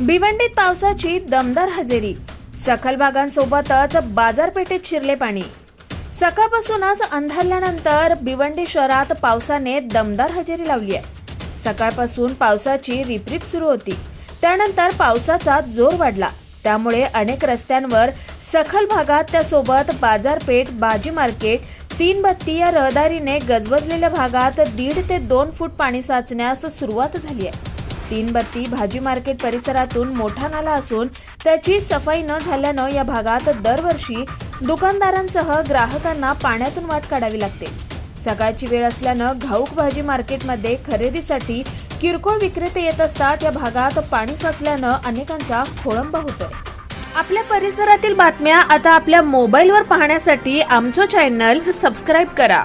भिवंडीत पावसाची दमदार हजेरी. सखल भागांसोबतच बाजारपेठेत शिरले पाणी. सकाळपासूनच अंधारल्यानंतर भिवंडी शहरात पावसाने दमदार हजेरी लावली आहे. सकाळपासून पावसाची रिपरिप सुरू होती. त्यानंतर पावसाचा जोर वाढला. त्यामुळे अनेक रस्त्यांवर सखल भागात त्यासोबत बाजारपेठ भाजी मार्केट तीन बत्ती या रहदारीने गजबजलेल्या भागात दीड ते दोन फूट पाणी साचण्यास सुरुवात झाली आहे. तीन बत्ती भाजी मार्केट परिसरातून मोठा नाला असून त्याची सफाई न झाल्यानं या भागात दरवर्षी दुकानदारांसह ग्राहकांना पाण्यातून वाट काढावी लागते. सकाळची वेळ असल्यानं घाऊक भाजी मार्केटमध्ये खरेदीसाठी किरकोळ विक्रेते येत असतात. या भागात पाणी साचल्यानं अनेकांचा खोळंबा होतोय. आपल्या परिसरातील बातम्या आता आपल्या मोबाईलवर पाहण्यासाठी आमचं चॅनल सबस्क्राईब करा.